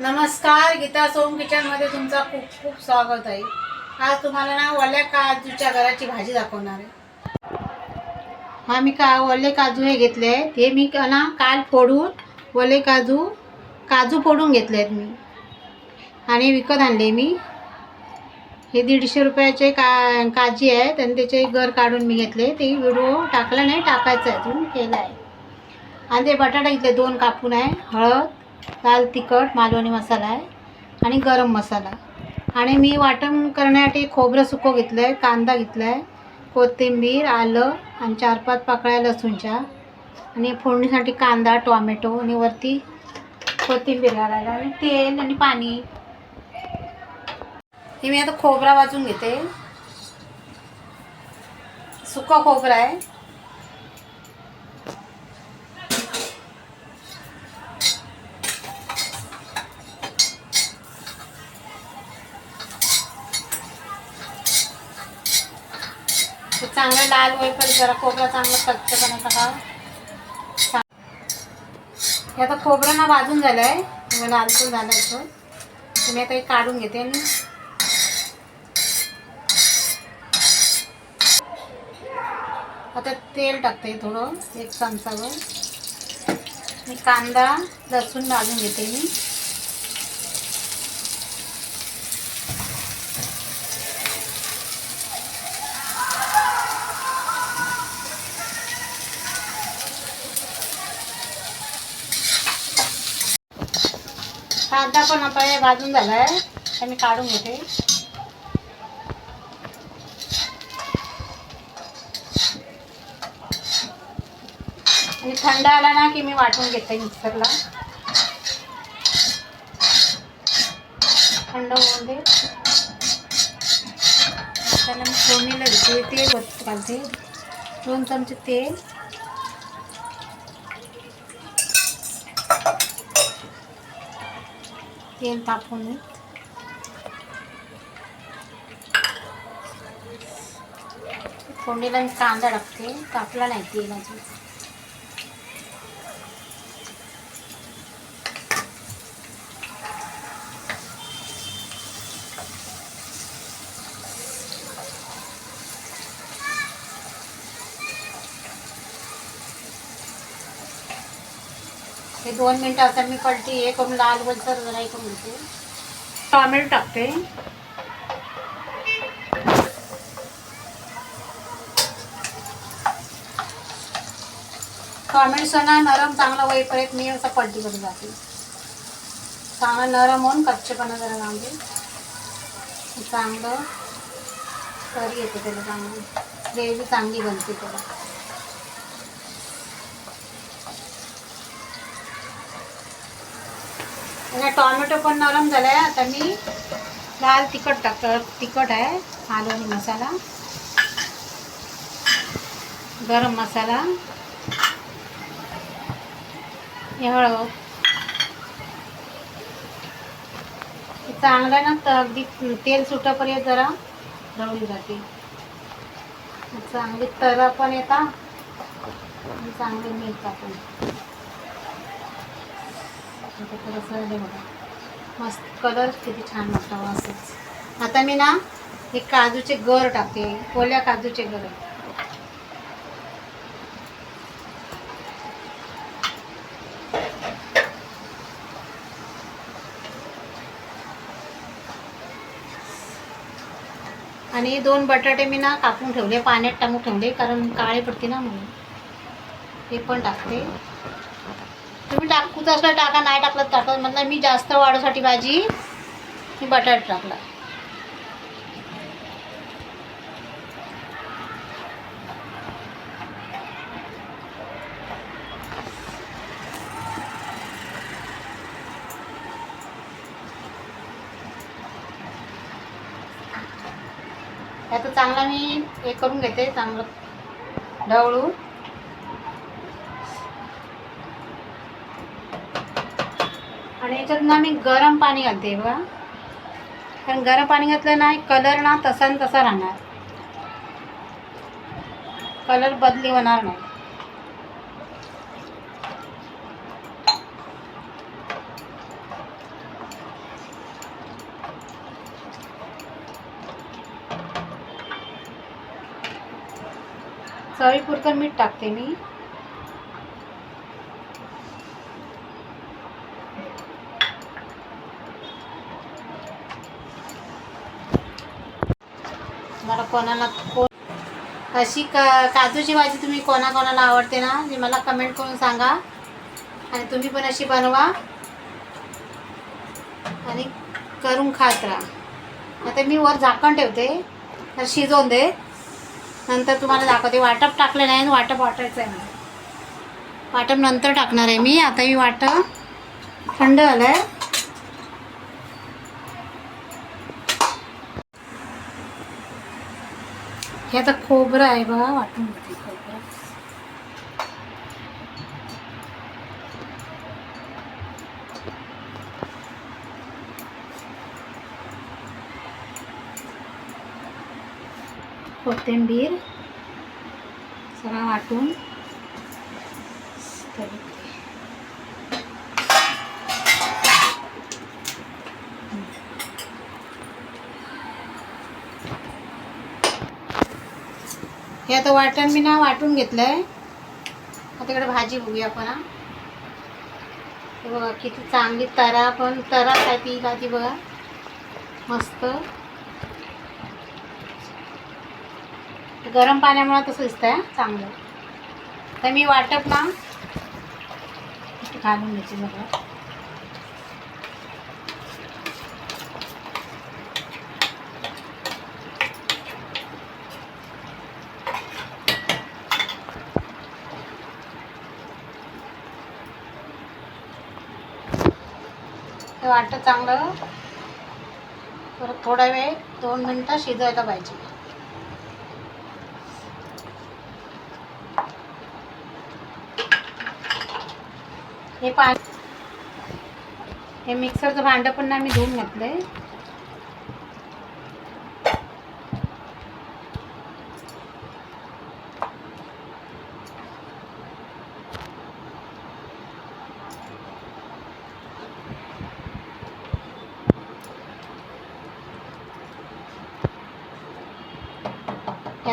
नमस्कार गीता सोम किचनमध्ये तुमचा खूप खूप स्वागत आहे. आज तुम्हाला ना ओल्या काजूच्या घराची भाजी दाखवणार आहे. हा मी का ओले काजू हे घेतले आहेत. हे मी ना काल फोडून ओले काजू काजू फोडून घेतले आहेत मी. आणि विकत आणले मी. हे दीडशे रुपयाचे का काजी आहेत आणि त्याचे घर काढून मी घेतले. ते व्हिडिओ टाकला नाही टाकायचं आहे. अजून केलं आहे. आणि ते बटाटा इथले दोन कापून आहे हळद लाल तिखट मालवणी मसाला आहे आणि गरम मसाला. आणि मी वाटण करण्यासाठी खोबरं सुकं घेतलं आहे कांदा घेतला आहे कोथिंबीर आलं आणि चार पाच पाकळ्या लसूणच्या. आणि फोडणीसाठी कांदा टोमॅटो आणि वरती कोथिंबीर घालायला आणि तेल आणि पाणी. हे मी आता खोबरा वाजून घेते. सुका खोबरा आहे. ते चांगलं लाल होईपर्यंत जरा खोबरं चांगलं कच्चपणा का हे आता खोबरं ना भाजून झालं आहे मला लाल पण झालं असं मी आता हे काढून घेते. आणि आता तेल टाकते थोडं एक चमचावर मी कांदा लसूण भाजून घेते मी. कांदा पण आता हे भाजून झाला आहे तर मी काढून घेते. आणि थंड आला ना की मी वाटून घेते मिक्सरला. थंड होऊन दे. त्याला मी फोडणीला घेते तेल घालते दोन चमचे तेल. तेल तापून फोडणीला मी कांदा टाकते तापला नाही तेल अजून हे दोन मिनटं असं मी पलटी हे करून लाल वलसर जरा करून घेते टॉमॅटो टाकते. टॉमॅटो ना नरम चांगला होईपर्यंत मी असं पलटी करून जाते. चांगला नरम होऊन कच्चेपणा जरा लावते चांगलं. तरी येते त्याला चांगली. ग्रेव्ही चांगली बनते त्याला. आणि टॉमॅटो पण नरम झाला आहे आता मी लाल तिखट टाकतो तिखट आहे मालवणी मसाला. गरम मसाला. हो. हे. हळद चांगलं ना तर अगदी तेल सुटापर्यंत जरा रवून जाते. चांगली तरा पण येतात चांगले मीठ टाकून आता थोडंसं हे बघा. मस्त कलर किती छान वाटतं हो असंच. आता मी ना हे काजूचे गर टाकते. ओल्या काजूचे गर आणि दोन बटाटे मी ना कापून ठेवले. पाण्यात टाकून ठेवले कारण काळे पडते ना म्हणून. हे पण टाकते. तुम्ही टाकूच असलं टाका नाही टाकलं टाका. म्हटलं मी जास्त वाढवसाठी भाजी मी बटाट टाकला. आता चांगला मी हे करून घेते चांगलं ढवळून आणि याच्यात ना मी गरम पाणी घालते बघा. कारण गरम पाणी घातलं ना कलर ना तसा न तसा राहणार. कलर बदली होणार नाही. चवीपुरतं मीठ टाकते मी. मला कोणाला कोण अशी का काजूची भाजी तुम्ही कोणाकोणाला आवडते ना ते मला कमेंट करून सांगा. आणि तुम्ही पण अशी बनवा. आणि करून खात राहा. आता मी वर झाकण ठेवते तर शिजवून दे. नंतर तुम्हाला दाखवते. वाटप टाकलं नाही वाटप वाटायचं आहे मला वाटप नंतर टाकणार आहे मी. आता मी वाटप थंड झालं आहे हे आता खोबरं आहे बघा वाटून घेते खोबरं. कोथिंबीर सगळा वाटून. हे आता वाटण मी ना वाटून घेतलं आहे आता इकडे भाजी बघूया आपण हे. बघा किती चांगली तरा पण तरा काय ती का ती बघा. मस्त. गरम पाण्यामुळे तसं दिसतंय चांगलं. तर मी वाटप ना घालून घ्यायची बघा. हे वाटतं चांगलं. परत थोडा वेळ दोन मिनटं शिजवायला पाहिजे. हे पा हे मिक्सरचं भांडं पण ना मी धुवून घातलंय. आहे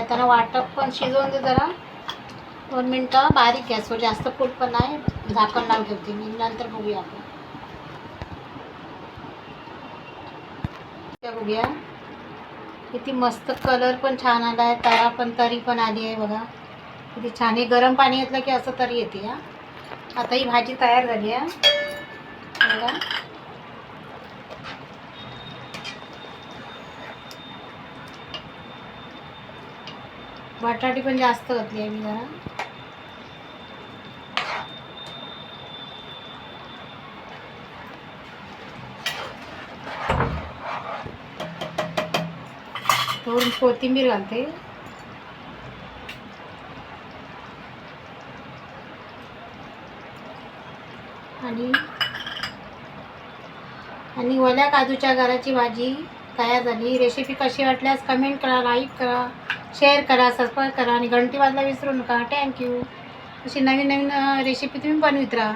आता वाटप पण शिजवून दे जरा. दोन मिनटं बारीक गॅसवर जास्त फूट पण नाही. झाकण लावून ठेवते मी. नंतर बघूया आपण. बघूया. किती मस्त कलर पण छान आला आहे तारा पण तरी पण आली आहे बघा. किती छान. आहे गरम पाणी घेतलं की असं तरी येते हा. आता ही भाजी तयार झाली आहे. बघा. बटाटी पण जास्त घातली आहे मी जरा. थोडून कोथिंबीर घालते. आणि आणि ओल्या काजूच्या घराची भाजी. तयार झाली. रेसिपी कशी वाटल्यास कमेंट करा लाईक करा शेअर करा सबस्क्राईब करा आणि घंटी वाजला विसरू नका. थँक्यू अशी नवीन नवीन रेसिपी तुम्ही बनवित राहा.